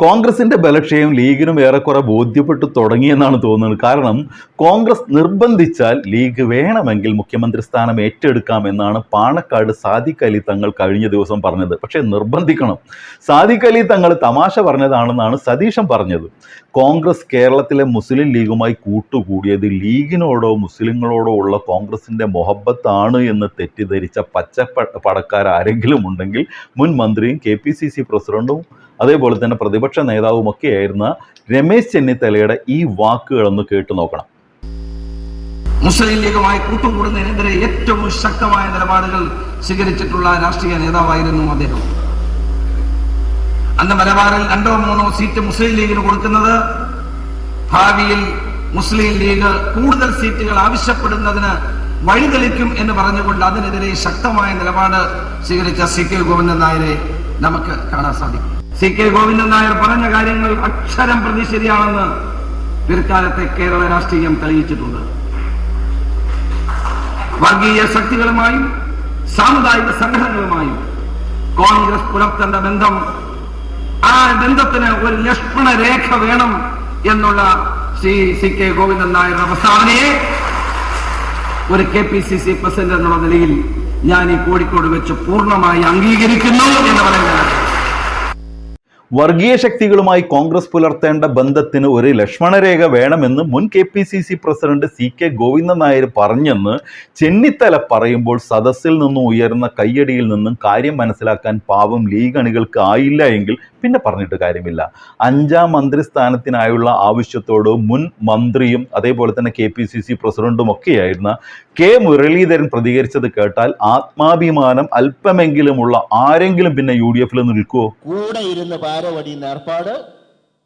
കോൺഗ്രസിന്റെ ബലക്ഷയം ലീഗിനും ഏറെക്കുറെ ബോധ്യപ്പെട്ടു തുടങ്ങിയെന്നാണ് തോന്നുന്നത്. കാരണം കോൺഗ്രസ് നിർബന്ധിച്ചാൽ ലീഗ് വേണമെങ്കിൽ മുഖ്യമന്ത്രി സ്ഥാനം ഏറ്റെടുക്കാമെന്നാണ് പാണക്കാട് സാദിഖ് അലി തങ്ങൾ കഴിഞ്ഞ ദിവസം പറഞ്ഞത്. പക്ഷേ നിർബന്ധിക്കണം. സാദിഖ് അലി തങ്ങൾ തമാശ പറഞ്ഞതാണെന്നാണ് സതീശൻ പറഞ്ഞത്. കോൺഗ്രസ് കേരളത്തിലെ മുസ്ലിം ലീഗുമായി കൂട്ടുകൂടിയത് ലീഗിനോടോ മുസ്ലിങ്ങളോടോ ഉള്ള കോൺഗ്രസിന്റെ മൊഹബത്താണ് എന്ന് തെറ്റിദ്ധരിച്ച പച്ച പടക്കാർ ആരെങ്കിലും ഉണ്ടെങ്കിൽ മുൻ മന്ത്രിയും കെ പി സി സി പ്രസിഡന്റും അതേപോലെ തന്നെ പ്രതിപക്ഷ നേതാവുമൊക്കെ ആയിരുന്ന രമേശ് ചെന്നിത്തലയുടെ ഈ വാക്കുകളൊന്ന് കേട്ടു നോക്കണം. മുസ്ലിം ലീഗുമായി കൂട്ടുകൂടുന്നതിനെതിരെ ഏറ്റവും ശക്തമായ നിലപാടുകൾ സ്വീകരിച്ചിട്ടുള്ള രാഷ്ട്രീയ നേതാവായിരുന്നു അദ്ദേഹം. അന്ന് മലബാറിൽ രണ്ടോ മൂന്നോ സീറ്റ് മുസ്ലിം ലീഗിന് കൊടുക്കുന്നത് ഭാവിയിൽ മുസ്ലിം ലീഗ് കൂടുതൽ സീറ്റുകൾ ആവശ്യപ്പെടുന്നതിന് വഴിതെളിക്കും എന്ന് പറഞ്ഞുകൊണ്ട് അതിനെതിരെ ശക്തമായ നിലപാട് സ്വീകരിച്ച സി കെ ഗോവിന്ദൻ നായരെ നമുക്ക് കാണാൻ സാധിക്കും. സി കെ ഗോവിന്ദൻ നായർ പറഞ്ഞ കാര്യങ്ങൾ അക്ഷരം പ്രതി ശരിയാണെന്ന് പിൽക്കാലത്തെ കേരള രാഷ്ട്രീയം തെളിയിച്ചിട്ടുണ്ട്. വർഗീയ ശക്തികളുമായും സാമുദായിക സംഘടനകളുമായും കോൺഗ്രസ് പുലർത്തേണ്ട ബന്ധം ആ ബന്ധത്തിന് ഒരു ലക്ഷ്മണ രേഖ വേണം എന്നുള്ള ശ്രീ സി കെ ഗോവിന്ദൻ നായരുടെ പ്രസ്താവനയെ ഒരു K P C C president എന്നുള്ള നിലയിൽ ഞാൻ ഈ കോഴിക്കോട് വെച്ച് പൂർണമായി അംഗീകരിക്കുന്നു എന്ന് പറയുന്നത് വർഗീയ ശക്തികളുമായി കോൺഗ്രസ് പുലർത്തേണ്ട ബന്ധത്തിന് ഒരു ലക്ഷ്മണരേഖ വേണമെന്ന് മുൻ K P C C president C K Govindan Nair പറഞ്ഞെന്ന് ചെന്നിത്തല പറയുമ്പോൾ സദസ്സിൽ നിന്നും ഉയർന്ന കയ്യടിയിൽ നിന്നും കാര്യം മനസ്സിലാക്കാൻ പാവം ലീഗ് അണികൾക്ക് ആയില്ല എങ്കിൽ പിന്നെ പറഞ്ഞിട്ട് കാര്യമില്ല. അഞ്ചാം മന്ത്രി സ്ഥാനത്തിനായുള്ള ആവശ്യത്തോട് മുൻ മന്ത്രിയും അതേപോലെ തന്നെ കെ പി സി സി പ്രസിഡന്റും ഒക്കെയായിരുന്ന കെ മുരളീധരൻ പ്രതികരിച്ചത് കേട്ടാൽ ആത്മാഭിമാനം അല്പമെങ്കിലുമുള്ള ആരെങ്കിലും പിന്നെ യു ഡി എഫിൽ നിൽക്കുമോ കൂടെ ഇരുന്ന് പാരവടിയുന്ന ഏർപ്പാട്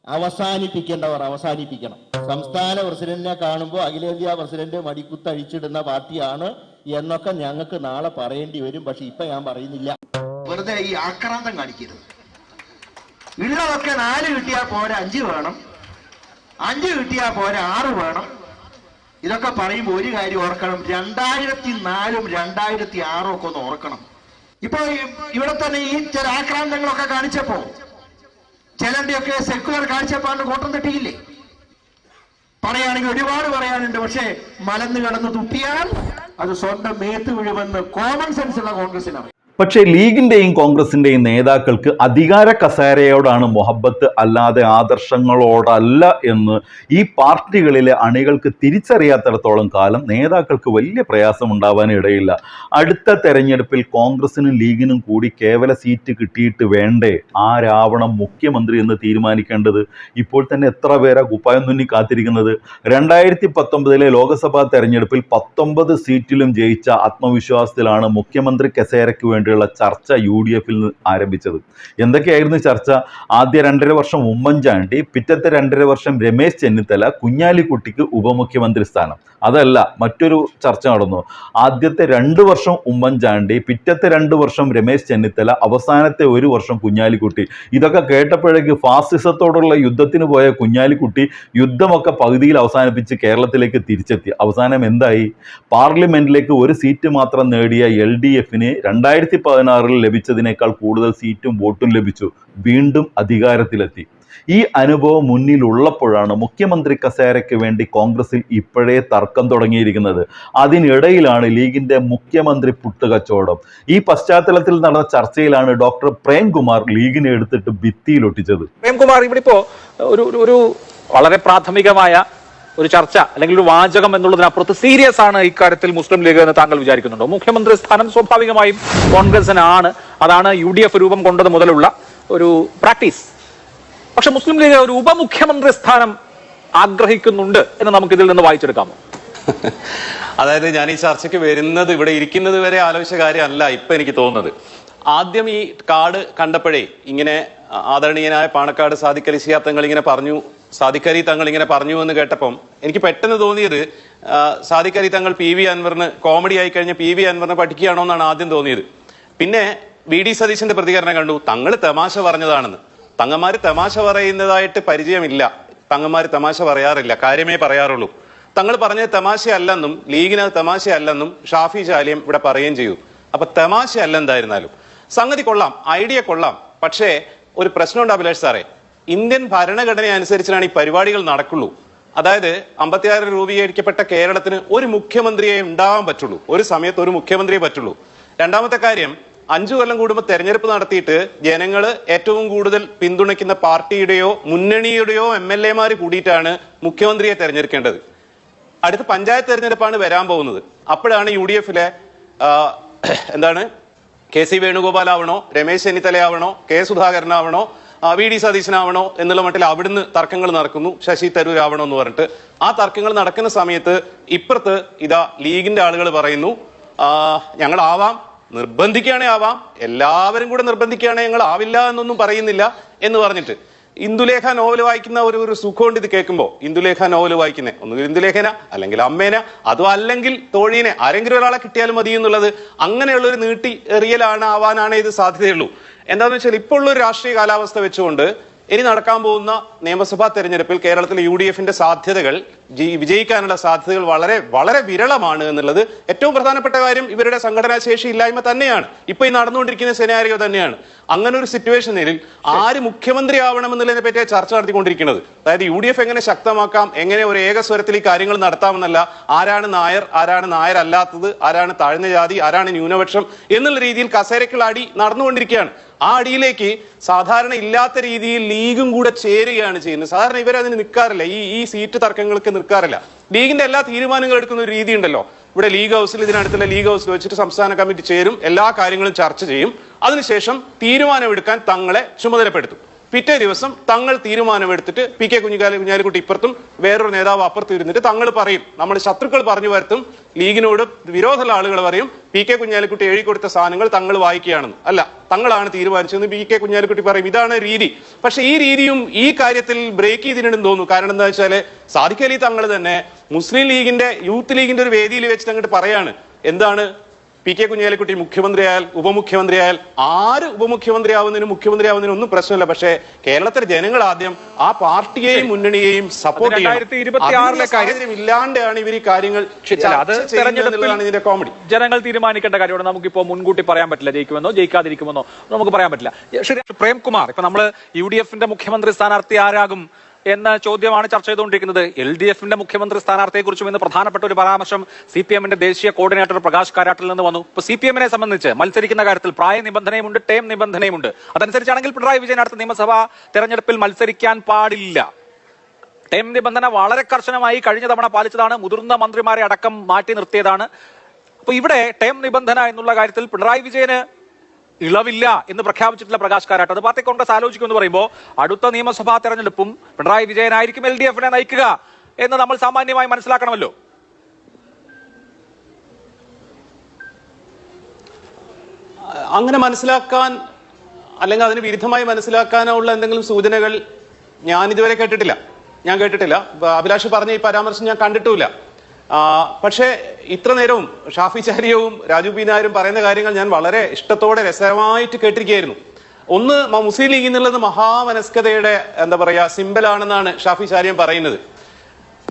അവസാനിപ്പിക്കേണ്ടവർ അവസാനിപ്പിക്കണം. സംസ്ഥാന പ്രസിഡന്റിനെ കാണുമ്പോൾ അഖിലേന്ത്യാ പ്രസിഡന്റ് മടിക്കുത്തഴിച്ചിടുന്ന പാർട്ടിയാണ് എന്നൊക്കെ ഞങ്ങൾക്ക് നാളെ പറയേണ്ടി വരും പക്ഷെ ഇപ്പൊ ഞാൻ പറയുന്നില്ല. വെറുതെ ഈ ആക്രാന്തം കാണിക്കരുത്. ഉള്ളതൊക്കെ നാല് കിട്ടിയാൽ പോരാ അഞ്ച് വേണം. അഞ്ച് കിട്ടിയാൽ പോരാ ആറ് വേണം. ഇതൊക്കെ പറയുമ്പോൾ ഒരു കാര്യം ഓർക്കണം രണ്ടായിരത്തി നാലും രണ്ടായിരത്തി ആറും ഒക്കെ ഒന്ന് ഓർക്കണം. ഇപ്പൊ ഇവിടെ തന്നെ ഈ ചില ആക്രാന്തങ്ങളൊക്കെ കാണിച്ചപ്പോ ചിലന്റെയൊക്കെ സെക്കുലർ കാഴ്ചപ്പാടിന് കോട്ടം തട്ടിയില്ലേ? പറയുകയാണെങ്കിൽ ഒരുപാട് പറയാനുണ്ട് പക്ഷേ മലന്ന് കിടന്ന് തുപ്പിയാൽ അത് സ്വന്തം മേത്ത് വീഴുമെന്ന് കോമൺ സെൻസ് ഉള്ള കോൺഗ്രസിനറിയാം പക്ഷേ ലീഗിന്റെയും കോൺഗ്രസിന്റെയും നേതാക്കൾക്ക് അധികാര കസേരയോടാണ് മൊഹബത്ത് അല്ലാതെ ആദർശങ്ങളോടല്ല എന്ന് ഈ പാർട്ടികളിലെ അണികൾക്ക് തിരിച്ചറിയാത്തിടത്തോളം കാലം നേതാക്കൾക്ക് വലിയ പ്രയാസം ഉണ്ടാവാൻ ഇടയില്ല. അടുത്ത തെരഞ്ഞെടുപ്പിൽ കോൺഗ്രസിനും ലീഗിനും കൂടി കേവല സീറ്റ് കിട്ടിയിട്ട് വേണ്ടേ? ആരാവണം മുഖ്യമന്ത്രി എന്ന് തീരുമാനിക്കേണ്ടത് ഇപ്പോൾ തന്നെ എത്ര പേരാ കുപ്പായം തുന്നി കാത്തിരിക്കുന്നത്? രണ്ടായിരത്തി പത്തൊമ്പതിലെ ലോക്സഭാ തെരഞ്ഞെടുപ്പിൽ പത്തൊമ്പത് സീറ്റിലും ജയിച്ച ആത്മവിശ്വാസത്തിലാണ് മുഖ്യമന്ത്രി കസേരയ്ക്ക് വേണ്ടിയുള്ള ചർച്ച യു ഡി എഫിൽ നിന്ന് ആരംഭിച്ചത്. എന്തൊക്കെയായിരുന്നു ചർച്ച? ആദ്യ രണ്ടര വർഷം ഉമ്മൻചാണ്ടി പിറ്റത്തെ രണ്ടര വർഷം രമേശ് ചെന്നിത്തല കുഞ്ഞാലിക്കുട്ടിക്ക് ഉപമുഖ്യമന്ത്രി സ്ഥാനം. അതല്ല മറ്റൊരു ചർച്ച നടന്നു. ആദ്യത്തെ രണ്ട് വർഷം ഉമ്മൻചാണ്ടി പിറ്റത്തെ രണ്ട് വർഷം രമേശ് ചെന്നിത്തല അവസാനത്തെ ഒരു വർഷം കുഞ്ഞാലിക്കുട്ടി. ഇതൊക്കെ കേട്ടപ്പോഴേക്ക് ഫാസിസത്തോടുള്ള യുദ്ധത്തിന് പോയ കുഞ്ഞാലിക്കുട്ടി യുദ്ധമൊക്കെ പകുതിയിൽ അവസാനിപ്പിച്ച് കേരളത്തിലേക്ക് തിരിച്ചെത്തി. അവസാനം എന്തായി? പാർലമെന്റിലേക്ക് ഒരു സീറ്റ് മാത്രം നേടിയ എൽ ഡി എഫിന് രണ്ടായിരത്തി പതിനാറിൽ ലഭിച്ചതിനേക്കാൾ കൂടുതൽ സീറ്റും വോട്ടും ലഭിച്ചു. വീണ്ടും അധികാരത്തിലെത്തി. ഈ അനുഭവം മുന്നിലുള്ളപ്പോഴാണ് മുഖ്യമന്ത്രി കസേരയ്ക്ക് വേണ്ടി കോൺഗ്രസിൽ ഇപ്പോഴേ തർക്കം തുടങ്ങിയിരിക്കുന്നത്. അതിനിടയിലാണ് ലീഗിന്റെ മുഖ്യമന്ത്രി പുട്ടുകച്ചവടം. ഈ പശ്ചാത്തലത്തിൽ നടന്ന ചർച്ചയിലാണ് ഡോക്ടർ പ്രേംകുമാർ ലീഗിനെ എടുത്തിട്ട് ഭിത്തിയിലൊട്ടിച്ചത്. പ്രേംകുമാർ ഇവിടെ ഇപ്പോ ഒരു ഒരു- വളരെ പ്രാഥമികമായ ഒരു ചർച്ച അല്ലെങ്കിൽ ഒരു വാചകം എന്നുള്ളതിനപ്പുറത്ത് സീരിയസ് ആണ് ഇക്കാര്യത്തിൽ മുസ്ലിം ലീഗ് എന്ന് താങ്കൾ വിചാരിക്കുന്നുണ്ടോ? മുഖ്യമന്ത്രി സ്ഥാനം സ്വാഭാവികമായും കോൺഗ്രസിനാണ്. അതാണ് യു ഡി എഫ് രൂപം കൊണ്ടത് മുതലുള്ള ഒരു പ്രാക്ടീസ് പക്ഷെ മുസ്ലിം ലീഗ് ഒരു ഉപമുഖ്യമന്ത്രി സ്ഥാനം ആഗ്രഹിക്കുന്നുണ്ട് എന്ന് നമുക്ക് ഇതിൽ നിന്ന് വായിച്ചെടുക്കാമോ? അതായത് ഞാൻ ഈ ചർച്ചയ്ക്ക് വരുന്നത് ഇവിടെ ഇരിക്കുന്നത് വരെ ആലോചിച്ച കാര്യമല്ല ഇപ്പൊ എനിക്ക് തോന്നുന്നത്. ആദ്യം ഈ കാർഡ് കണ്ടപ്പോഴേ ഇങ്ങനെ ആദരണീയനായ പാണക്കാട് സാദിഖലി അലി തങ്ങൾ ഇങ്ങനെ പറഞ്ഞു അലി തങ്ങൾ ഇങ്ങനെ പറഞ്ഞു എന്ന് കേട്ടപ്പം എനിക്ക് പെട്ടെന്ന് തോന്നിയത് സാധിക്കാരി തങ്ങൾ പി വി അൻവറിന് കോമഡി ആയി കഴിഞ്ഞ പി വി അൻവറിനെ പഠിക്കുകയാണോ എന്നാണ് ആദ്യം തോന്നിയത്. പിന്നെ വി ഡി സതീശന്റെ പ്രതികരണം കണ്ടു തങ്ങൾ തമാശ പറഞ്ഞതാണെന്ന്. തങ്ങന്മാര് തമാശ പറയുന്നതായിട്ട് പരിചയമില്ല. തങ്ങന്മാര് തമാശ പറയാറില്ല കാര്യമേ പറയാറുള്ളൂ. തങ്ങൾ പറഞ്ഞത് തമാശയല്ലെന്നും ലീഗിന് തമാശയല്ലെന്നും ഷാഫി ചാലിയം ഇവിടെ പറയുകയും ചെയ്തു. അപ്പൊ തമാശയല്ല എന്തായിരുന്നാലും സംഗതി കൊള്ളാം ഐഡിയ കൊള്ളാം. പക്ഷേ ഒരു പ്രശ്നമുണ്ട് അഭിലാഷ് സാറേ. ഇന്ത്യൻ ഭരണഘടന അനുസരിച്ചാണ് ഈ പരിപാടികൾ നടക്കുള്ളൂ. അതായത് അമ്പത്തിയാറ് രൂപീകരിക്കപ്പെട്ട കേരളത്തിന് ഒരു മുഖ്യമന്ത്രിയെ ഉണ്ടാവാൻ പറ്റുള്ളൂ. ഒരു സമയത്ത് ഒരു മുഖ്യമന്ത്രിയെ പറ്റുള്ളൂ. രണ്ടാമത്തെ കാര്യം അഞ്ചു കൊല്ലം കൂടുമ്പോൾ തെരഞ്ഞെടുപ്പ് നടത്തിയിട്ട് ജനങ്ങൾ ഏറ്റവും കൂടുതൽ പിന്തുണയ്ക്കുന്ന പാർട്ടിയുടെയോ മുന്നണിയുടെയോ എം എൽ എമാർ കൂടിയിട്ടാണ് മുഖ്യമന്ത്രിയെ തെരഞ്ഞെടുക്കേണ്ടത്. അടുത്ത പഞ്ചായത്ത് തെരഞ്ഞെടുപ്പാണ് വരാൻ പോകുന്നത്. അപ്പോഴാണ് യു ഡി എഫിലെ എന്താണ് കെ സി വേണുഗോപാൽ ആവണോ രമേശ് ചെന്നിത്തലയാവണോ കെ സുധാകരനാവണോ ആ, വി ഡി സതീശനാവണോ എന്നുള്ള മട്ടിൽ അവിടുന്ന് തർക്കങ്ങൾ നടക്കുന്നു. ശശി തരൂർ ആവണോ എന്ന് പറഞ്ഞിട്ട്. ആ തർക്കങ്ങൾ നടക്കുന്ന സമയത്ത് ഇപ്പുറത്ത് ഇതാ ലീഗിന്റെ ആളുകൾ പറയുന്നു ഞങ്ങൾ ആവാം നിർബന്ധിക്കുകയാണെ ആവാം എല്ലാവരും കൂടെ നിർബന്ധിക്കുകയാണെ ഞങ്ങൾ ആവില്ല എന്നൊന്നും പറയുന്നില്ല എന്ന് പറഞ്ഞിട്ട്. ഇന്ദുലേഖ നോവൽ വായിക്കുന്ന ഒരു ഒരു സുഖമുണ്ട് ഇത് കേൾക്കുമ്പോൾ ഇന്ദുലേഖ നോവൽ വായിക്കുന്നേ. ഒന്നുകിൽ ഇന്ദുലേഖന അല്ലെങ്കിൽ അമ്മേന അതോ അല്ലെങ്കിൽ തോഴീനെ. ആരെങ്കിലും ഒരാളെ കിട്ടിയാലും മതി എന്നുള്ളത് അങ്ങനെയുള്ളൊരു നീട്ടി എറിയലാണ് ആവാനാണ് ഇത് സാധ്യതയുള്ളൂ. എന്താണെന്ന് വെച്ചാൽ ഇപ്പോൾ ഉള്ള ഒരു രാഷ്ട്രീയ കാലാവസ്ഥ വെച്ചുകൊണ്ട് ഇനി നടക്കാൻ പോകുന്ന നിയമസഭാ തെരഞ്ഞെടുപ്പിൽ കേരളത്തിലെ യു ഡി എഫിന്റെ സാധ്യതകൾ വിജയിക്കാനുള്ള സാധ്യതകൾ വളരെ വളരെ വിരളമാണ് എന്നുള്ളത് ഏറ്റവും പ്രധാനപ്പെട്ട കാര്യം ഇവരുടെ സംഘടനാ ശേഷി ഇല്ലായ്മ തന്നെയാണ്. ഇപ്പൊ ഈ നടന്നുകൊണ്ടിരിക്കുന്ന സെനാരിയോ തന്നെയാണ്. അങ്ങനെ ഒരു സിറ്റുവേഷനിൽ ആര് മുഖ്യമന്ത്രി ആവണമെന്നുള്ളതിനെ പറ്റിയ ചർച്ച നടത്തിക്കൊണ്ടിരിക്കുന്നത്. അതായത് യു എങ്ങനെ ശക്തമാക്കാം എങ്ങനെ ഒരു ഏകസ്വരത്തിൽ ഈ കാര്യങ്ങൾ നടത്താമെന്നല്ല ആരാണ് നായർ ആരാണ് നായർ അല്ലാത്തത് ആരാണ് താഴ്ന്ന ജാതി ആരാണ് ന്യൂനപക്ഷം എന്നുള്ള രീതിയിൽ കസേരക്കുള്ള അടി നടന്നുകൊണ്ടിരിക്കുകയാണ്. ആ അടിയിലേക്ക് സാധാരണ ഇല്ലാത്ത രീതിയിൽ ലീഗും കൂടെ ചേരുകയാണ് ചെയ്യുന്നത്. സാധാരണ ഇവരതിന് നിൽക്കാറില്ല. ഈ ഈ സീറ്റ് തർക്കങ്ങൾക്ക് നിൽക്കാറില്ല. ലീഗിന്റെ എല്ലാ തീരുമാനങ്ങളും എടുക്കുന്ന ഒരു രീതി ഉണ്ടല്ലോ ഇവിടെ ലീഗ് ഹൗസിൽ ഇതിനടുത്തുള്ള ലീഗ് ഹൗസിൽ വെച്ചിട്ട് സംസ്ഥാന കമ്മിറ്റി ചേരും എല്ലാ കാര്യങ്ങളും ചർച്ച ചെയ്യും. അതിനുശേഷം തീരുമാനമെടുക്കാൻ തങ്ങളെ ചുമതലപ്പെടുത്തും. പിറ്റേ ദിവസം തങ്ങൾ തീരുമാനമെടുത്തിട്ട് പി കെ കുഞ്ഞിക്കാലി കുഞ്ഞാലിക്കുട്ടി ഇപ്പുറത്തും വേറൊരു നേതാവ് അപ്പുറത്ത് ഇരുന്നിട്ട് തങ്ങൾ പറയും. നമ്മൾ ശത്രുക്കൾ പറഞ്ഞു വരുത്തും ലീഗിനോട് വിരോധമുള്ള ആളുകൾ പറയും പി കെ കുഞ്ഞാലിക്കുട്ടി എഴുതി കൊടുത്ത സാധനങ്ങൾ തങ്ങൾ വായിക്കുകയാണെന്ന്. അല്ല തങ്ങളാണ് തീരുമാനിച്ചതെന്ന് പി കെ കുഞ്ഞാലിക്കുട്ടി പറയും. ഇതാണ് രീതി. പക്ഷെ ഈ രീതിയും ഈ കാര്യത്തിൽ ബ്രേക്ക് ചെയ്തിട്ടുണ്ടെന്ന് തോന്നുന്നു. കാരണം എന്താ വെച്ചാൽ അലി തങ്ങൾ തന്നെ മുസ്ലിം ലീഗിന്റെ യൂത്ത് ലീഗിന്റെ ഒരു വേദിയിൽ വെച്ചിട്ട് അങ്ങോട്ട് പറയാണ്. എന്താണ്? പി കെ കുഞ്ഞാലിക്കുട്ടി മുഖ്യമന്ത്രിയായാൽ ഉപമുഖ്യമന്ത്രിയായാൽ ആര് ഉപമുഖ്യമന്ത്രി ആവുന്നതിനും മുഖ്യമന്ത്രി ആവുന്നതിനും ഒന്നും പ്രശ്നമില്ല. പക്ഷേ കേരളത്തിലെ ജനങ്ങൾ ആദ്യം ആ പാർട്ടിയെയും മുന്നണിയെയും സപ്പോർട്ട് ഇല്ലാണ്ടാണ് ഇവർ ഈ കാര്യങ്ങൾ ഇതിന്റെ കോമഡി ജനങ്ങൾ തീരുമാനിക്കേണ്ട കാര്യമാണ്. നമുക്കിപ്പോ മുൻകൂട്ടി പറയാൻ പറ്റില്ല ജയിക്കുമെന്നോ ജയിക്കാതിരിക്കുമെന്നോ. നമുക്ക് പറയാൻ പറ്റില്ല. ശരി പ്രേംകുമാർ ഇപ്പൊ നമ്മൾ യു ഡി എഫിന്റെ മുഖ്യമന്ത്രി സ്ഥാനാർത്ഥി ആരാകും? എന്ന ചോദ്യമാണ് ചർച്ച ചെയ്തുകൊണ്ടിരിക്കുന്നത്. എൽ ഡി എഫിന്റെ മുഖ്യമന്ത്രി സ്ഥാനാർത്ഥിയെക്കുറിച്ചും ഇന്ന് പ്രധാനപ്പെട്ട ഒരു പരാമർശം സി പി എമ്മിന്റെ ദേശീയ കോർഡിനേറ്റർ പ്രകാശ് കാരാട്ടിൽ നിന്ന് വന്നു. ഇപ്പൊ സി പി എമ്മിനെ സംബന്ധിച്ച് മത്സരിക്കുന്ന കാര്യത്തിൽ പ്രായ നിബന്ധനയുമുണ്ട് ടേം നിബന്ധനയുമുണ്ട് അതനുസരിച്ചാണെങ്കിൽ പിണറായി വിജയൻ അടുത്ത നിയമസഭാ തെരഞ്ഞെടുപ്പിൽ മത്സരിക്കാൻ പാടില്ല. ടേം നിബന്ധന വളരെ കർശനമായി കഴിഞ്ഞ തവണ പാലിച്ചതാണ്. മുതിർന്ന മന്ത്രിമാരെ അടക്കം മാറ്റി നിർത്തിയതാണ്. അപ്പൊ ഇവിടെ ടേം നിബന്ധന എന്നുള്ള കാര്യത്തിൽ പിണറായി വിജയന് ഇളവില്ല എന്ന് പ്രഖ്യാപിച്ചിട്ടുള്ള പ്രകാശ് കാരാട്ട് അത് പാർട്ടി കോൺഗ്രസ് ആലോചിക്കുമെന്ന് പറയുമ്പോൾ അടുത്ത നിയമസഭാ തെരഞ്ഞെടുപ്പും പിണറായി വിജയനായിരിക്കും എൽ ഡി എഫിനെ നയിക്കുക എന്ന് നമ്മൾ സാമാന്യമായി മനസ്സിലാക്കണമല്ലോ. അങ്ങനെ മനസ്സിലാക്കാൻ അല്ലെങ്കിൽ അതിന് വിരുദ്ധമായി മനസ്സിലാക്കാനോ ഉള്ള എന്തെങ്കിലും സൂചനകൾ ഞാൻ ഇതുവരെ കേട്ടിട്ടില്ല. ഞാൻ കേട്ടിട്ടില്ല. അഭിലാഷ് പറഞ്ഞ ഈ പരാമർശം ഞാൻ കണ്ടിട്ടുമില്ല. പക്ഷേ ഇത്ര നേരവും ഷാഫി ചാരിയവും രാജു പി നായരും പറയുന്ന കാര്യങ്ങൾ ഞാൻ വളരെ ഇഷ്ടത്തോടെ രസകരമായിട്ട് കേട്ടിരിക്കുകയായിരുന്നു. ഒന്ന് മുസ്ലിം ലീഗ് എന്നുള്ളത് മഹാമനസ്കതയുടെ എന്താ പറയുക സിമ്പലാണെന്നാണ് ഷാഫി ചാരിയൻ പറയുന്നത്.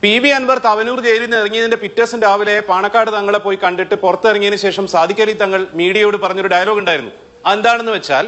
പി വി അൻവർ തവനൂർ ജയിലിൽ നിന്ന് ഇറങ്ങിയതിന്റെ പിറ്റേഴ്സും രാവിലെ പാണക്കാട് തങ്ങളെ പോയി കണ്ടിട്ട് പുറത്തിറങ്ങിയതിനു ശേഷം സാധിക്കലി തങ്ങൾ മീഡിയയോട് പറഞ്ഞൊരു ഡയലോഗ് ഉണ്ടായിരുന്നു. അതെന്താണെന്ന് വെച്ചാൽ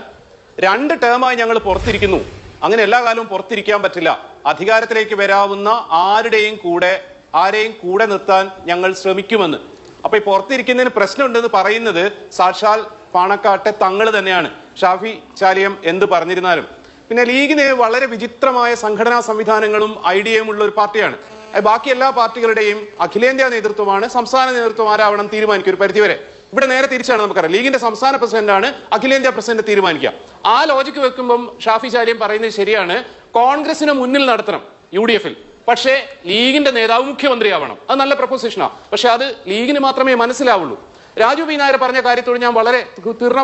രണ്ട് ടേമായി ഞങ്ങൾ പുറത്തിരിക്കുന്നു. അങ്ങനെ എല്ലാ കാലവും പുറത്തിരിക്കാൻ പറ്റില്ല. അധികാരത്തിലേക്ക് വരാവുന്ന ആരുടെയും കൂടെ ആരെയും കൂടെ നിർത്താൻ ഞങ്ങൾ ശ്രമിക്കുമെന്ന്. അപ്പൊ ഈ പുറത്തിരിക്കുന്നതിന് പ്രശ്നമുണ്ടെന്ന് പറയുന്നത് സാക്ഷാൽ പാണക്കാട്ടെ തങ്ങൾ തന്നെയാണ്. ഷാഫി ചാലിയം എന്ത് പറഞ്ഞിരുന്നാലും. പിന്നെ ലീഗിന് വളരെ വിചിത്രമായ സംഘടനാ സംവിധാനങ്ങളും ഐഡിയയും ഉള്ള ഒരു പാർട്ടിയാണ്. ബാക്കി എല്ലാ പാർട്ടികളുടെയും അഖിലേന്ത്യാ നേതൃത്വമാണ് സംസ്ഥാന നേതൃത്വം ആരാവണം തീരുമാനിക്കും ഒരു പരിധിവരെ. ഇവിടെ നേരെ തിരിച്ചാണ് നമുക്കറിയാം. ലീഗിന്റെ സംസ്ഥാന പ്രസിഡന്റാണ് അഖിലേന്ത്യാ പ്രസിഡന്റ് തീരുമാനിക്കുക. ആ ലോജിക്ക് വെക്കുമ്പം ഷാഫി ചാലിയം പറയുന്നത് ശരിയാണ്. കോൺഗ്രസിനെ മുന്നിൽ നടത്തണം യു ഡി എഫിൽ. പക്ഷേ ലീഗിന്റെ നേതാവ് മുഖ്യമന്ത്രിയാവണം. അത് നല്ല പ്രപ്പോസിഷനാണ് പക്ഷെ അത് ലീഗിന് മാത്രമേ മനസ്സിലാവുള്ളൂ. രാജു പി നായർ പറഞ്ഞ കാര്യത്തോട് ഞാൻ വളരെ തീർന്ന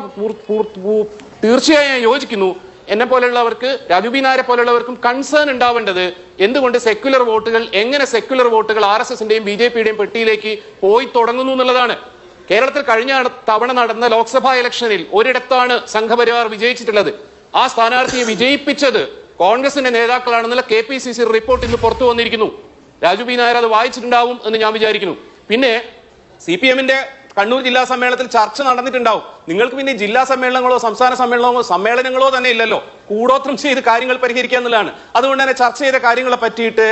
തീർച്ചയായും ഞാൻ യോജിക്കുന്നു. എന്നെ പോലെയുള്ളവർക്ക് രാജു ബി നായരെ പോലെയുള്ളവർക്കും കൺസേൺ ഉണ്ടാവേണ്ടത് എന്തുകൊണ്ട് സെക്യുലർ വോട്ടുകൾ എങ്ങനെ സെക്യുലർ വോട്ടുകൾ ആർ എസ് എസിന്റെയും ബി ജെ പിയുടെയും പെട്ടിയിലേക്ക് പോയി തുടങ്ങുന്നു എന്നുള്ളതാണ്. കേരളത്തിൽ കഴിഞ്ഞ തവണ നടന്ന ലോക്സഭാ ഇലക്ഷനിൽ ഒരിടത്താണ് സംഘപരിവാർ വിജയിച്ചിട്ടുള്ളത്. ആ സ്ഥാനാർത്ഥിയെ വിജയിപ്പിച്ചത് കോൺഗ്രസിന്റെ നേതാക്കളാണെന്നുള്ള K P C C report ഇന്ന് പുറത്തു വന്നിരിക്കുന്നു. രാജു പി നായർ അത് വായിച്ചിട്ടുണ്ടാവും എന്ന് ഞാൻ വിചാരിക്കുന്നു. പിന്നെ സി പി എമ്മിന്റെ കണ്ണൂർ ജില്ലാ സമ്മേളനത്തിൽ ചർച്ച നടന്നിട്ടുണ്ടാവും. നിങ്ങൾക്ക് പിന്നെ ജില്ലാ സമ്മേളനങ്ങളോ സംസ്ഥാന സമ്മേളനങ്ങളോ സമ്മേളനങ്ങളോ തന്നെ ഇല്ലല്ലോ. കൂടോത്രം ചെയ്ത് കാര്യങ്ങൾ പരിഹരിക്കുക എന്നുള്ളതാണ്. അതുകൊണ്ട് തന്നെ ചർച്ച ചെയ്ത കാര്യങ്ങളെ പറ്റിയിട്ട്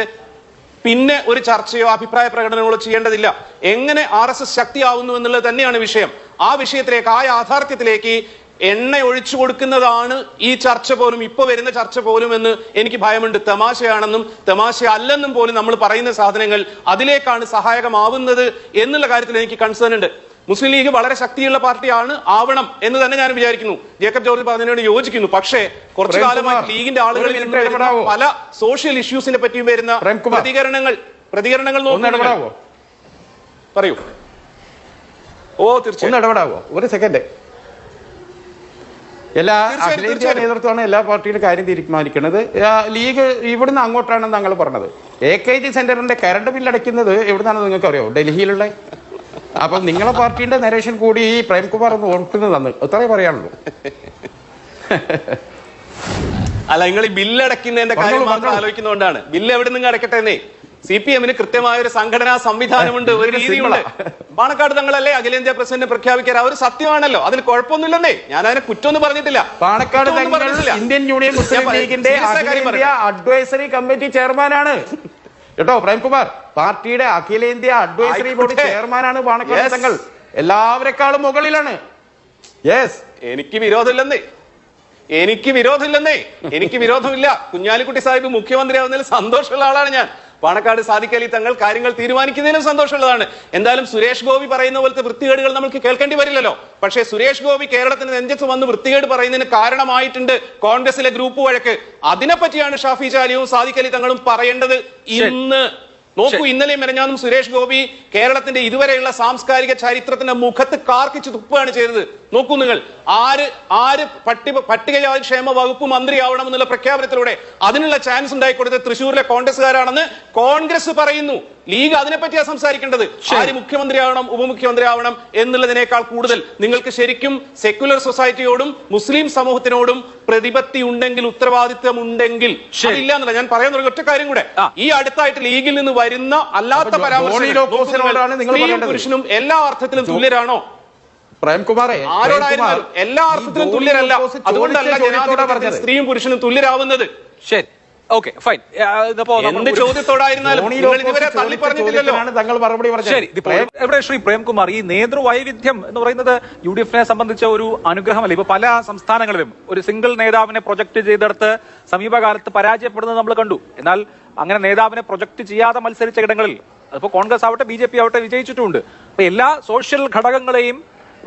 പിന്നെ ഒരു ചർച്ചയോ അഭിപ്രായ പ്രകടനങ്ങളോ ചെയ്യേണ്ടതില്ല. എങ്ങനെ ആർ എസ് എസ് ശക്തിയാവുന്നു എന്നുള്ളത് തന്നെയാണ് വിഷയം. ആ വിഷയത്തിലേക്ക് ആ യാഥാർത്ഥ്യത്തിലേക്ക് എണ്ണ ഒഴിച്ചു കൊടുക്കുന്നതാണ് ഈ ചർച്ച പോലും ഇപ്പൊ വരുന്ന ചർച്ച പോലും എന്ന് എനിക്ക് ഭയമുണ്ട്. തമാശയാണെന്നും തമാശ അല്ലെന്നും പോലും നമ്മൾ പറയുന്ന സാധനങ്ങൾ അതിലേക്കാണ് സഹായകമാവുന്നത് എന്നുള്ള കാര്യത്തിൽ എനിക്ക് കൺസേൺ ഉണ്ട്. മുസ്ലിം ലീഗ് വളരെ ശക്തിയുള്ള പാർട്ടിയാണ് ആവണം എന്ന് തന്നെ ഞാൻ വിചാരിക്കുന്നു. ജേക്കബ് ജോർജ് പറഞ്ഞതിനോട് യോജിക്കുന്നു. പക്ഷേ കുറച്ചു കാലമായി ലീഗിന്റെ ആളുകൾ? പല സോഷ്യൽ ഇഷ്യൂസിനെ പറ്റിയും വരുന്ന പ്രതികരണങ്ങൾ പ്രതികരണങ്ങൾ നോക്കൂ പറയൂ. ഓ തീർച്ചയായും. ഒരു സെക്കൻഡ് എല്ലാ അഖിലേന്ത്യാ നേതൃത്വമാണ് എല്ലാ പാർട്ടിയുടെ കാര്യം തീരുമാനിക്കുന്നത്. ലീഗ് ഇവിടുന്ന് അങ്ങോട്ടാണ് താങ്കൾ പറഞ്ഞത്. എ കെ ജി സെന്ററിന്റെ കറണ്ട് ബില്ല് അടയ്ക്കുന്നത് എവിടുന്നാണെന്ന് നിങ്ങൾക്ക് അറിയോ ഡൽഹിയിലുള്ള. അപ്പൊ നിങ്ങളെ പാർട്ടിയുടെ നരേഷൻ കൂടി ഈ പ്രേംകുമാർ ഒന്ന് ഓർക്കുന്നത് തന്നു അത്രേ പറയാനുള്ളൂ. അല്ല നിങ്ങൾ ഈ ബില്ല് അടയ്ക്കുന്നതിന്റെ കാര്യം മാത്രം. ആലോചിക്കുന്നതുകൊണ്ടാണ്. ബില്ല് എവിടെ നിന്ന് അടയ്ക്കട്ടെ എന്നേ? സി പി എമ്മിന് കൃത്യമായ ഒരു സംഘടനാ സംവിധാനമുണ്ട് ഒരു രീതിയുണ്ട്. പാണക്കാട് തങ്ങളല്ലേ അഖിലേന്ത്യാ പ്രസിഡന്റ് പ്രഖ്യാപിക്കാൻ അവർ സത്യമാണല്ലോ. അതിന് കുഴപ്പമൊന്നുമില്ലെന്നേ. ഞാൻ അതിനെ കുറ്റമൊന്നും പറഞ്ഞിട്ടില്ല. പാണക്കാട് തങ്ങൾ. ഇന്ത്യൻ യൂണിയൻ മുസ്ലിം ലീഗിന്റെ. അഡ്വൈസറി കമ്മിറ്റി ചെയർമാനാണ്. കേട്ടോ പ്രേംകുമാർ? പാർട്ടിയുടെ അഖിലേന്ത്യാ അഡ്വൈസറി ബോർഡ് ചെയർമാനാണ് പാണക്കാട് തങ്ങൾ. എല്ലാവരെക്കാളും മുകളിലാണ്. യെസ് എനിക്ക് വിരോധമില്ലെന്നേ. എനിക്ക് വിരോധമില്ലെന്നേ. എനിക്ക് വിരോധമില്ല. കുഞ്ഞാലിക്കുട്ടി സാഹിബ് മുഖ്യമന്ത്രിയാവുന്നതിൽ സന്തോഷമുള്ള ആളാണ് ഞാൻ. പാണക്കാട് സാദിഖ് അലി തങ്ങൾ കാര്യങ്ങൾ തീരുമാനിക്കുന്നതിലും സന്തോഷമുള്ളതാണ്. എന്തായാലും സുരേഷ് ഗോപി പറയുന്ന പോലത്തെ വൃത്തികേടുകൾ നമുക്ക് കേൾക്കേണ്ടി വരില്ലല്ലോ. പക്ഷേ സുരേഷ് ഗോപി കേരളത്തിന് നെഞ്ചത്ത് വന്ന് വൃത്തികേട് പറയുന്നതിന് കാരണമായിട്ടുണ്ട് കോൺഗ്രസിലെ ഗ്രൂപ്പ് വഴക്ക്. അതിനെപ്പറ്റിയാണ് ഷാഫി ചാലിയും സാദിഖ് അലി തങ്ങളും പറയേണ്ടത് ഇന്ന് നോക്കൂ ഇന്നലെയും മെനഞ്ഞാന്നും സുരേഷ് ഗോപി കേരളത്തിന്റെ ഇതുവരെയുള്ള സാംസ്കാരിക ചരിത്രത്തിന്റെ മുഖത്ത് കാർക്കിച്ച് തുപ്പുകയാണ് ചെയ്തത്. നോക്കൂ നിങ്ങൾ ആര് ആര് പട്ടി പട്ടികജാതി ക്ഷേമ വകുപ്പ് മന്ത്രിയാവണം എന്നുള്ള പ്രഖ്യാപനത്തിലൂടെ അതിനുള്ള ചാൻസ് ഉണ്ടായി കൊടുത്തത് തൃശ്ശൂരിലെ കോൺഗ്രസ്സുകാരാണെന്ന് കോൺഗ്രസ് പറയുന്നു. ലീഗ് അതിനെപ്പറ്റിയാ സംസാരിക്കേണ്ടത്. ആര് മുഖ്യമന്ത്രിയാവണം ഉപമുഖ്യമന്ത്രിയാവണം എന്നുള്ളതിനേക്കാൾ കൂടുതൽ നിങ്ങൾക്ക് ശരിക്കും സെക്യുലർ സൊസൈറ്റിയോടും മുസ്ലിം സമൂഹത്തിനോടും പ്രതിപത്തി ഉണ്ടെങ്കിൽ ഉത്തരവാദിത്വം ഉണ്ടെങ്കിൽ ഇല്ല എന്നല്ല. ഞാൻ പറയാൻ തുടങ്ങിയ ഒറ്റ കാര്യം കൂടെ. ഈ അടുത്തായിട്ട് ലീഗിൽ നിന്ന് വരുന്ന അല്ലാത്ത പരാമർശം പുരുഷനും എല്ലാ അർത്ഥത്തിലും തുല്യരാണോ? പ്രേംകുമാറെ ആരോടായിരുന്നാലും എല്ലാ അർത്ഥത്തിലും തുല്യരല്ല. അതുകൊണ്ടല്ല ജനാധിപത്യത്തിൽ സ്ത്രീയും പുരുഷനും തുല്യരാവുന്നത്. ശരി. ഓക്കെ ഫൈൻ ഇതിപ്പോ എന്ത് ചോദ്യത്തോടായിരുന്നാലും താങ്കൾ മറുപടി ശരി പറഞ്ഞത് എവിടെ ശ്രീ പ്രേംകുമാർ? ഈ നേതൃവൈവിധ്യം എന്ന് പറയുന്നത് യു ഡി എഫിനെ സംബന്ധിച്ച ഒരു അനുഗ്രഹമല്ല. ഇപ്പൊ പല സംസ്ഥാനങ്ങളിലും ഒരു സിംഗിൾ നേതാവിനെ പ്രൊജക്ട് ചെയ്തെടുത്ത് സമീപകാലത്ത് പരാജയപ്പെടുന്നത് നമ്മൾ കണ്ടു. എന്നാൽ അങ്ങനെ നേതാവിനെ പ്രൊജക്ട് ചെയ്യാതെ മത്സരിച്ച ഇടങ്ങളിൽ അതിപ്പോ കോൺഗ്രസ് ആവട്ടെ ബി ജെ പി ആവട്ടെ വിജയിച്ചിട്ടുമുണ്ട് അപ്പൊ എല്ലാ സോഷ്യൽ ഘടകങ്ങളെയും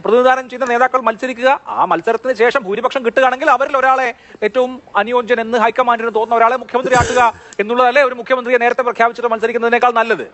പ്രതിനിധാനം ചെയ്യുന്ന നേതാക്കൾ മത്സരിക്കുക. ആ മത്സരത്തിന് ശേഷം ഭൂരിപക്ഷം കിട്ടുകയാണെങ്കിൽ അവരിൽ ഒരാളെ ഏറ്റവും അനുയോജ്യൻ എന്ന് ഹൈക്കമാൻഡിന് തോന്നുന്ന ഒരാളെ മുഖ്യമന്ത്രിയാക്കുക എന്നുള്ളതല്ലേ ഒരു മുഖ്യമന്ത്രിയെ നേരത്തെ പ്രഖ്യാപിച്ചിട്ട് മത്സരിക്കുന്നതിനേക്കാൾ നല്ലത്?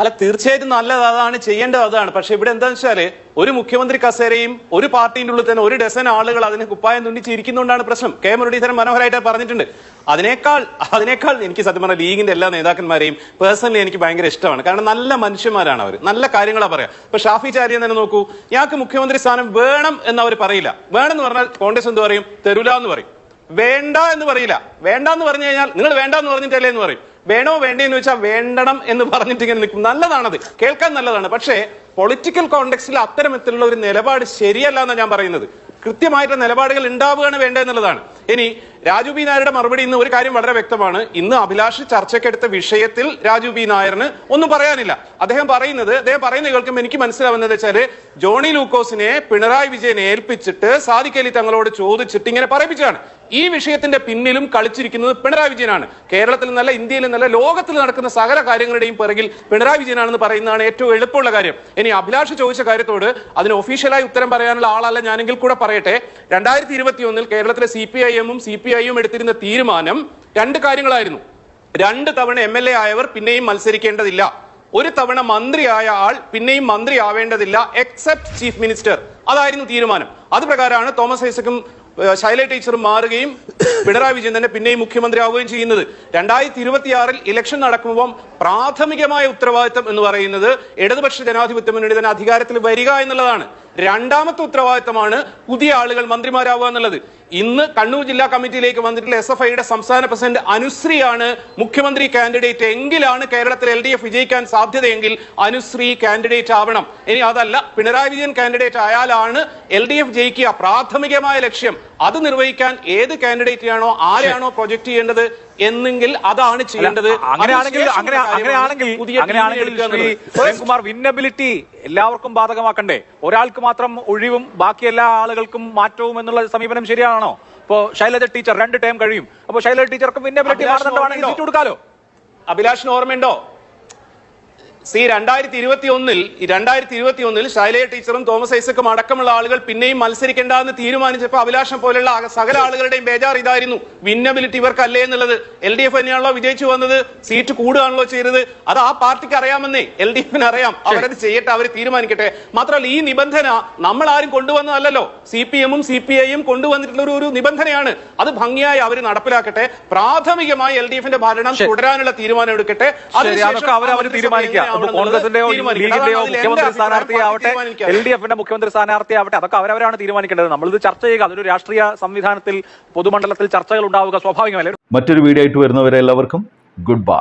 അല്ല തീർച്ചയായിട്ടും നല്ലത്. അതാണ് ചെയ്യേണ്ടത് അതാണ്. പക്ഷെ ഇവിടെ എന്താണെന്ന് വെച്ചാൽ ഒരു മുഖ്യമന്ത്രി കസേരയും ഒരു പാർട്ടിന്റെ ഉള്ളിൽ തന്നെ ഒരു ഡസൻ ആളുകൾ അതിനെ കുപ്പായം തുണ്ടിച്ചിരിക്കുന്നതുകൊണ്ടാണ് പ്രശ്നം. കെ. മുരളീധരൻ മനോഹരമായിട്ട് പറഞ്ഞിട്ടുണ്ട്. അതിനേക്കാൾ അതിനേക്കാൾ എനിക്ക് സത്യം പറഞ്ഞാൽ ലീഗിന്റെ എല്ലാ നേതാക്കന്മാരെയും പേഴ്സണലി എനിക്ക് ഭയങ്കര ഇഷ്ടമാണ്. കാരണം നല്ല മനുഷ്യന്മാരാണ് അവർ നല്ല കാര്യങ്ങളാ പറയാം. ഇപ്പൊ ഷാഫി ചാരിയെ തന്നെ നോക്കൂ. ഞങ്ങൾക്ക് മുഖ്യമന്ത്രി സ്ഥാനം വേണം എന്ന് അവർ പറയില്ല. വേണം എന്ന് പറഞ്ഞാൽ കോൺഗ്രസ് എന്ത് പറയും? തരൂല എന്ന് പറയും. വേണ്ട എന്ന് പറയില്ല. വേണ്ട എന്ന് പറഞ്ഞു കഴിഞ്ഞാൽ നിങ്ങൾ വേണ്ട എന്ന് പറഞ്ഞിട്ടല്ലേ എന്ന് പറയും. വേണോ വേണ്ടേ എന്ന് വെച്ചാൽ വേണ്ടണം എന്ന് പറഞ്ഞിട്ട് ഇങ്ങനെ നിൽക്കും. നല്ലതാണത്. കേൾക്കാൻ നല്ലതാണ്. പക്ഷേ പൊളിറ്റിക്കൽ കോണ്ടെക്സ്റ്റിൽ അത്തരത്തിലുള്ള ഒരു നിലപാട് ശരിയല്ല എന്നാണ് ഞാൻ പറയുന്നത്. കൃത്യമായിട്ടുള്ള നിലപാടുകൾ ഉണ്ടാവുകയാണ് വേണ്ടത് എന്നുള്ളതാണ്. ഇനി രാജു ബി നായരുടെ മറുപടി ഇന്ന് ഒരു കാര്യം വളരെ വ്യക്തമാണ്. ഇന്ന് അഭിലാഷ് ചർച്ചയ്ക്കെടുത്ത വിഷയത്തിൽ രാജു ബി നായറിന് ഒന്നും പറയാനില്ല. അദ്ദേഹം പറയുന്നത് അദ്ദേഹം പറയുന്നത് കേൾക്കുമ്പോൾ എനിക്ക് മനസ്സിലാവുന്നത് വെച്ചാൽ ജോണി ലൂക്കോസിനെ പിണറായി വിജയനെ ഏൽപ്പിച്ചിട്ട് സാദിഖലി തങ്ങളോട് ചോദിച്ചിട്ട് ഇങ്ങനെ പറയിപ്പിച്ചാണ് ഈ വിഷയത്തിന്റെ പിന്നിലും കളിച്ചിരിക്കുന്നത് പിണറായി വിജയനാണ്. കേരളത്തിൽ നല്ല ഇന്ത്യയിൽ നല്ല ലോകത്തിൽ നടക്കുന്ന സകല കാര്യങ്ങളുടെയും പിറകിൽ പിണറായി വിജയനാണെന്ന് പറയുന്നതാണ് ഏറ്റവും എളുപ്പമുള്ള കാര്യം. ഇനി അഭിലാഷ് ചോദിച്ച കാര്യത്തോട് അതിന് ഒഫീഷ്യലായി ഉത്തരം പറയാനുള്ള ആളല്ല ഞാനെങ്കിൽ കൂടെ പറയട്ടെ. രണ്ടായിരത്തി ഇരുപത്തി ഒന്നിൽ കേരളത്തിലെ സി പി ഐ എമ്മും സി പി ഐയും എടുത്തിരുന്ന തീരുമാനം രണ്ട് കാര്യങ്ങളായിരുന്നു. രണ്ട് തവണ എം എൽ എ ആയവർ പിന്നെയും മത്സരിക്കേണ്ടതില്ല. ഒരു തവണ മന്ത്രിയായ ആൾ പിന്നെയും മന്ത്രി ആവേണ്ടതില്ല എക്സെപ്റ്റ് ചീഫ് മിനിസ്റ്റർ അതായിരുന്നു തീരുമാനം. അത് പ്രകാരമാണ് തോമസ് ഐസക്കും ശൈല ടീച്ചറും മാറുകയും പിണറായി വിജയൻ തന്നെ പിന്നെയും മുഖ്യമന്ത്രി ആവുകയും ചെയ്യുന്നത്. രണ്ടായിരത്തി ഇരുപത്തിയാറിൽ ഇലക്ഷൻ നടക്കുമ്പോൾ പ്രാഥമികമായ ഉത്തരവാദിത്തം എന്ന് പറയുന്നത് ഇടതുപക്ഷ ജനാധിപത്യ മുന്നണി തന്നെ അധികാരത്തിൽ വരിക എന്നുള്ളതാണ്. രണ്ടാമത്തെ ഉത്തരവാദിത്തമാണ് പുതിയ ആളുകൾ മന്ത്രിമാരാവുക എന്നുള്ളത്. ഇന്ന് കണ്ണൂർ ജില്ലാ കമ്മിറ്റിയിലേക്ക് വന്നിട്ടുള്ള എസ് എഫ് ഐയുടെ സംസ്ഥാന പ്രസിഡന്റ് അനുശ്രീയാണ് മുഖ്യമന്ത്രി കാൻഡിഡേറ്റ് എങ്കിലാണ് കേരളത്തിൽ എൽ ഡി എഫ് വിജയിക്കാൻ സാധ്യതയെങ്കിൽ അനുശ്രീ കാൻഡിഡേറ്റ് ആവണം. ഇനി അതല്ല പിണറായി വിജയൻ കാൻഡിഡേറ്റ് ആയാലാണ് എൽ ഡി എഫ് ജയിക്കുക പ്രാഥമികമായ ലക്ഷ്യം. അത് നിർവഹിക്കാൻ ഏത് കാൻഡിഡേറ്റിനാണോ ആരെയാണോ പ്രൊജക്ട് ചെയ്യേണ്ടത് എന്നെങ്കിൽ അതാണ് ചെയ്യേണ്ടത്. അങ്ങനെയാണെങ്കിൽ അങ്ങനെ അങ്ങനെയാണെങ്കിൽ പുതിയ വിന്നബിലിറ്റി എല്ലാവർക്കും ബാധകമാക്കണ്ടേ? ഒരാൾക്ക് മാത്രം ഒഴിവും ബാക്കി എല്ലാ ആളുകൾക്കും മാറ്റവും എന്നുള്ള സമീപനം ശരിയാണോ? ഇപ്പോ ശൈലജ ടീച്ചർ രണ്ട് ടൈം കഴിയും. അപ്പൊ ശൈലജ ടീച്ചർക്കും? സീറ്റ് കൊടുക്കാലോ? അഭിലാഷിന് ഓർമ്മയുണ്ടോ? സി രണ്ടായിരത്തി ഇരുപത്തി ഒന്നിൽ രണ്ടായിരത്തി ഇരുപത്തി ഒന്നിൽ ശൈലയ ടീച്ചറും തോമസ് ഐസക്കും അടക്കമുള്ള ആളുകൾ പിന്നെയും മത്സരിക്കേണ്ടെന്ന് തീരുമാനിച്ചപ്പോൾ അഭിലാഷം പോലുള്ള സകല ആളുകളുടെയും ബേജാർ ഇതായിരുന്നു. വിന്നബിലിറ്റി ഇവർക്കല്ലേ എന്നുള്ളത്. എൽ ഡി എഫ് തന്നെയാണല്ലോ വിജയിച്ചു വന്നത്. സീറ്റ് കൂടുകയാണല്ലോ ചെയ്തത്. അത് ആ പാർട്ടിക്ക് അറിയാമെന്നേ. എൽ ഡി എഫിന് അറിയാം അവരത് ചെയ്യട്ടെ അവർ തീരുമാനിക്കട്ടെ. മാത്രമല്ല ഈ നിബന്ധന നമ്മൾ ആരും കൊണ്ടുവന്നതല്ലോ സി പി എമ്മും സി പി ഐയും കൊണ്ടുവന്നിട്ടുള്ള ഒരു- നിബന്ധനയാണ്. അത് ഭംഗിയായി അവർ നടപ്പിലാക്കട്ടെ. പ്രാഥമികമായി എൽ ഡി എഫിന്റെ ഭരണം. തുടരാനുള്ള തീരുമാനം എടുക്കട്ടെ. അത് അതിനുശേഷം അവർ അവർ കോൺഗ്രസിന്റെയോ ലീഗിന്റെയോ മുഖ്യമന്ത്രി സ്ഥാനാർത്ഥിയെ സ്ഥാനാർത്ഥി ആവട്ടെ. എൽ ഡി എഫിന്റെ മുഖ്യമന്ത്രി സ്ഥാനാർത്ഥി ആവട്ടെ അതൊക്കെ അവരവരാണ് തീരുമാനിക്കേണ്ടത്. നമ്മളിത് ചർച്ച ചെയ്യുക. അതൊരു രാഷ്ട്രീയ സംവിധാനത്തിൽ പൊതുമണ്ഡലത്തിൽ ചർച്ചകൾ ഉണ്ടാവുക സ്വാഭാവികമല്ലേ? മറ്റൊരു വീഡിയോ ആയിട്ട് വരുന്നവരെ എല്ലാവർക്കും ഗുഡ് ബൈ.